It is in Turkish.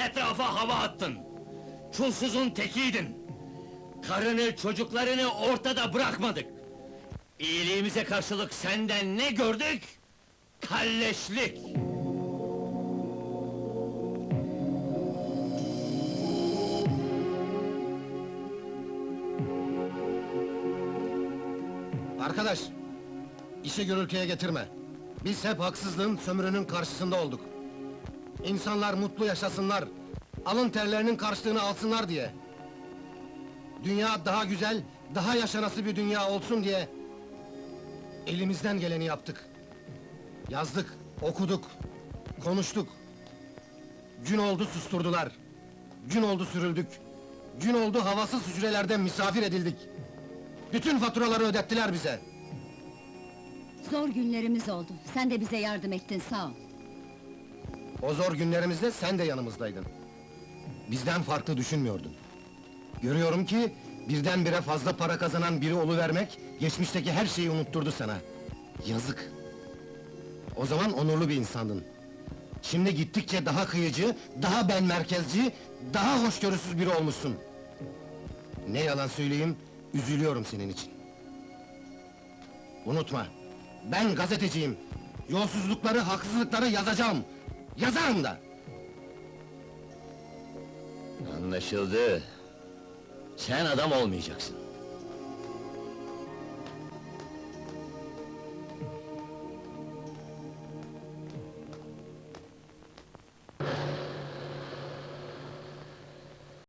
Etrafa hava attın. Çulsuzun tekiydin. Karını, çocuklarını ortada bırakmadık. İyiliğimize karşılık senden ne gördük? Kalleşlik! Arkadaş, işi gürültüye getirme. Biz hep haksızlığın, sömürünün karşısında olduk. İnsanlar mutlu yaşasınlar, alın terlerinin karşılığını alsınlar diye. Dünya daha güzel, daha yaşanası bir dünya olsun diye... ...elimizden geleni yaptık. Yazdık, okuduk, konuştuk. Gün oldu susturdular. Gün oldu sürüldük. Gün oldu havasız hücrelerde misafir edildik. Bütün faturaları ödettiler bize. Zor günlerimiz oldu. Sen de bize yardım ettin, sağ ol. O zor günlerimizde sen de yanımızdaydın. Bizden farklı düşünmüyordun. Görüyorum ki birdenbire fazla para kazanan biri oluvermek geçmişteki her şeyi unutturdu sana. Yazık. O zaman onurlu bir insandın. Şimdi gittikçe daha kıyıcı, daha ben merkezci, daha hoşgörüsüz biri olmuşsun. Ne yalan söyleyeyim, üzülüyorum senin için. Unutma, ben gazeteciyim. Yolsuzlukları, haksızlıkları yazacağım. Yazarım da. Anlaşıldı. Sen adam olmayacaksın.